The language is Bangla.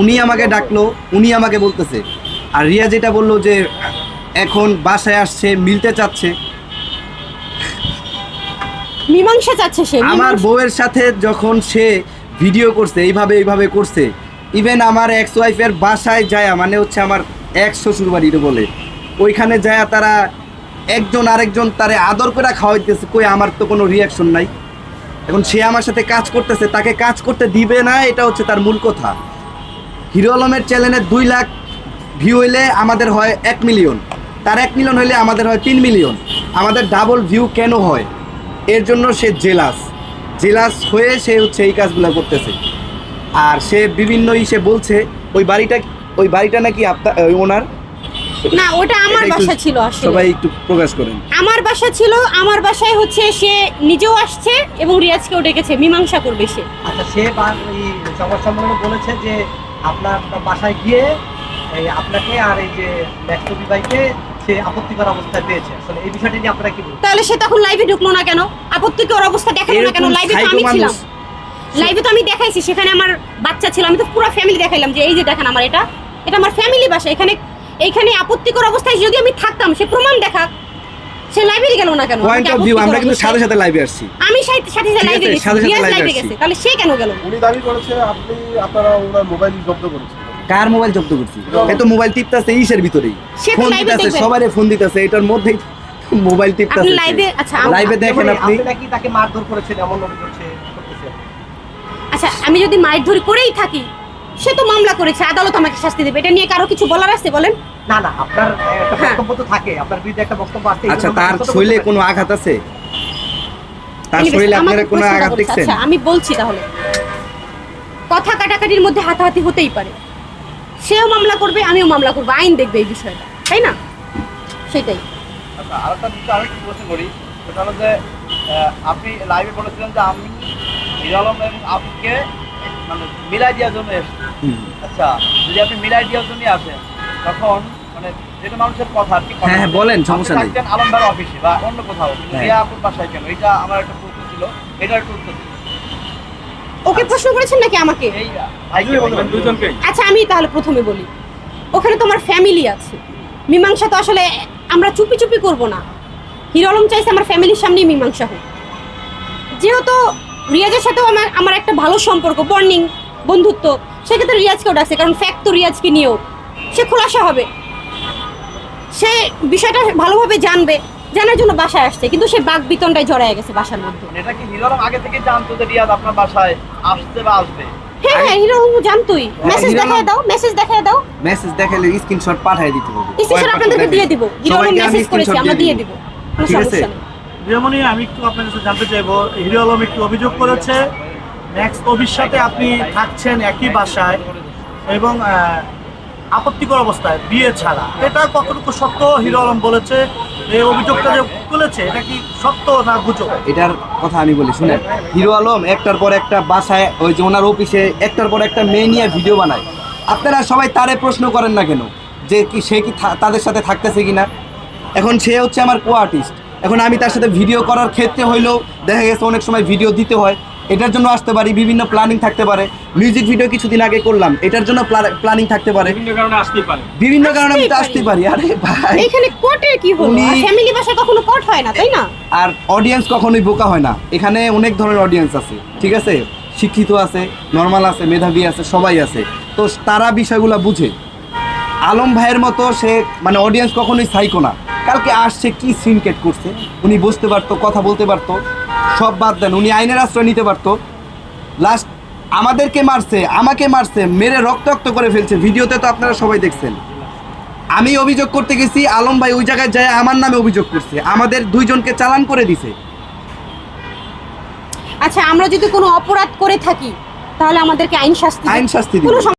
উনি আমাকে ডাকলো উনি আমাকে বলতেছে। আর রিয়া যেটা বলল যে এখন বাসায় আসছে মিলতে চাচ্ছে। মীমাংসা চাচ্ছে সে আমার বউয়ের সাথে যখন সে ভিডিও করছে এইভাবে এইভাবে করছে ইভেন আমার এক্স ওয়াইফের বাসায় যায় মানে হচ্ছে আমার এক শ্বশুর বাড়ির বলে ওইখানে যায় তারা একজন আরেকজন তারে আদর করে খাওয়াইতেছে কই আমার তো কোনো রিয়াকশন নাই। এখন সে আমার সাথে কাজ করতেছে তাকে কাজ করতে দিবে না এটা হচ্ছে তার মূল কথা। হিরো আলমের চ্যানেলে দুই লাখ ভিউ হইলে আমাদের হয় এক মিলিয়ন তার এক মিলিয়ন হইলে আমাদের হয় তিন মিলিয়ন আমাদের ডাবল ভিউ কেন হয়? এর জন্য সে জেলাস জেলাস হয়ে সে হচ্ছে এই কাজগুলো করতেছে। আর সে বিভিন্ন ইসে বলছে ওই বাড়িটা ওই বাড়িটা নাকি আপনার ওই ওনার? না ওটা আমার বাসা ছিল আসলে। সবাই একটু প্রকাশ করেন। আমার বাসা ছিল আমার বাসায় হচ্ছে সে নিজেও আসছে এবং রিয়াজকেও ডেকেছে মীমাংসা করবে সে। আচ্ছা সে সম্মেলনে বলেছে যে আপনার বাসায় গিয়ে এই আপনাকে আর এই যে ম্যাক্সবি ভাইকে সে আপত্তিকর অবস্থায় পেয়েছে। আসলে এই বিষয়টি নিয়ে আপনারা কি বলবেন? তাহলে সে তখন লাইভে ঢুকলো না কেন? আপত্তিকর অবস্থা দেখাল না কেন? লাইভে তো আমি ছিলাম। লাইভে তো আমি দেখাইছি সেখানে আমার বাচ্চা ছিল। আমি তো পুরো ফ্যামিলি দেখাইলাম যে এই যে দেখেন আমার এটা। এটা আমার ফ্যামিলি বাসা। এখানে এইখানে আপত্তিকর অবস্থায় যদি আমি থাকতাম সে প্রমাণ দেখাক সে লাইভে গেল না কেন? পয়েন্ট অফ ভিউ আমরা কিন্তু সাথে সাথে লাইভে আসছি। আমি সাথে সাথে লাইভে গেছি। সাথে সাথে লাইভে গেছে। তাহলে সে কেন গেল? উনি দাবি করেছে আপনি আপনারা ওনার মোবাইল জব্দ করেছেন। কার মোবাইল জব্দ করছি? এত মোবাইল টিপতেছে ইসের ভিতরেই। ফোন দিতেছে। ফোন দিতেছে এটার মধ্যেই মোবাইল আপনি লাইভে আচ্ছা লাইভে দেখেন আপনি। নাকি তাকে মারধর করেছেন এমন অভিযোগ আচ্ছা আমি যদি মায়ের ধরে করেই থাকি সে তো মামলা করেছে আদালত আমাকে শাস্তি দেবে। এটা নিয়ে কারও কিছু বলার আছে বলেন? না না আপনার একটা হ্যাঁ। বক্তব্য তো থাকে আপনার বিরুদ্ধে একটা বক্তব্য আছে আচ্ছা তার শরীরে কোনো আঘাত আছে? তার শরীরে আপনারা কোনো আঘাত দেখছেন? আচ্ছা আমি বলছি তাহলে। কথা কাটাকাটির মধ্যে হাতাহাতি হতেই পারে। সেও মামলা করবে আমিও মামলা করব। আইন দেখবে এই বিষয়টা তাই না? সেটাই। আচ্ছা আরেকটা বিষয় আমি একটু প্রশ্ন করি। সেটা হলো যে আপনি লাইভে বলেছিলেন যে আমি হিরো আলম এবং মানে মিলাই দেওয়ার জন্য এসেছি। আচ্ছা যদি আপনি মিলাই দেওয়ার জন্য আসেন তখন মানে যেটা মানুষের কথা আর কি হ্যাঁ, হ্যাঁ, বলেন, সমস্যা নেই। আলমদার অফিসে বা অন্য কোথাও হ্যাঁ। রিয়া আপুর বাসায় কেন? এটা আমার একটা প্রশ্ন ছিল এটার একটু উত্তর ওকে প্রশ্ন করেছেন নাকি আমাকে? এই ভাইকে বলবেন দুজনকেই। আচ্ছা আমি তাহলে প্রথমে বলি ওখানে তোমার ফ্যামিলি আছে। মীমাংসা তো আসলে আমরা চুপি চুপি করব না। হিরো আলম চাইছে আমার ফ্যামিলির সামনেই মীমাংসা হোক। যেহেতু রিয়াজের সাথেও আমার আমার একটা ভালো সম্পর্ক বর্নিং বন্ধুত্ব সেক্ষেত্রে রিয়াজকেও ডাকছে কারণ ফ্যাক্ট তো রিয়াজকে নিয়েও। সে খোলাসা হবে। সে বিষয়টা ভালোভাবে জানবে জানার জন্য বাসায় আসছে। কিন্তু সে বাঘ বিতনটাই জড়ায় গেছে বাসার মধ্যে। মানে এটা কি হিরো আলম আগে থেকে জানতো যে রিয়াদ আপনার বাসায় আসছে বা আসবে? হ্যাঁ হ্যাঁ হিরো আলম জানতোই। মেসেজ হিরো আলম- দেখায় দাও মেসেজ দেখায় দাও। মেসেজ দেখালে স্ক্রিনশট পাঠিয়ে দিতে হবে। স্টেশন আপনাদেরকে দিয়ে দিব। হিরো আলম সবাইকে আমি মেসেজ করেছি আমরা দিয়ে দিব। ঠিক আছে? সমস্যা আমি একটু আপনার কাছে জানতে চাইব হিরো আলম একটু অভিযোগ করেছে নেক্সট অভির সাথে আপনি থাকছেন একই বাসায় এবং আপত্তিকর অবস্থায়, বিয়ে ছাড়া। এটা কতটুকু সত্য? হিরো আলম বলেছে, এই অভিযোগটা যে তুলেছে, এটা কি সত্য না গুজব? এটার কথা আমি বলি, শুনেন, হিরো আলম একটার পর একটা বাসায়, ওই যে ওনার অফিসে একটার পর একটা মেয়ে নিয়ে ভিডিও বানায়। আপনারা সবাই তারে প্রশ্ন করেন না কেন? যে কি, সে কি তাদের সাথে থাকতেছে কি না এখন সে হচ্ছে আমার কো আর্টিস্ট এখন আমি তার সাথে ভিডিও করার ক্ষেত্রে হইলেও দেখা গেছে অনেক সময় ভিডিও দিতে হয়। এটার জন্য আসতে পারি বিভিন্ন প্ল্যানিং থাকতে পারে। মিউজিক ভিডিও কিছুদিন আগে করলাম এটার জন্য প্ল্যানিং থাকতে পারে। বিভিন্ন কারণে আসতে পারে। বিভিন্ন কারণে আমি তো আসতে পারি আরে ভাই। এইখানে কোর্টের কি হলো? ফ্যামিলি বাসায় কখনো কোর্ট হয় না তাই না? আর অডিয়েন্স কখনোই বোকা হয় না। এখানে অনেক ধরনের অডিয়েন্স আছে ঠিক আছে? শিক্ষিত আছে নর্মাল আছে মেধাবী আছে সবাই আছে। তো তারা বিষয়গুলো বুঝে। আলম ভাইয়ের মতো সে মানে অডিয়েন্স কখনোই সাইকো না। কালকে আসছে কি সিনকেট করছে? উনি বুঝতে পারতো কথা বলতে পারতো। সব বাদ দেন উনি আইনের আশ্রয় নিতে পারতো। লাস্ট আমাদেরকে মারছে আমাকে মারছে মেরে রক্তাক্ত করে ফেলছে। ভিডিওতে তো আপনারা সবাই দেখছেন। আমি অভিযোগ করতে গেছি আলম ভাই ওই জায়গায় যায় আমার নামে অভিযোগ করছে। আমাদের দুইজনকে চালান করে দিছে। আচ্ছা আমরা যদি কোনো অপরাধ করে থাকি তাহলে আমাদেরকে আইন শাস্তি আইন শাস্তি। কোনো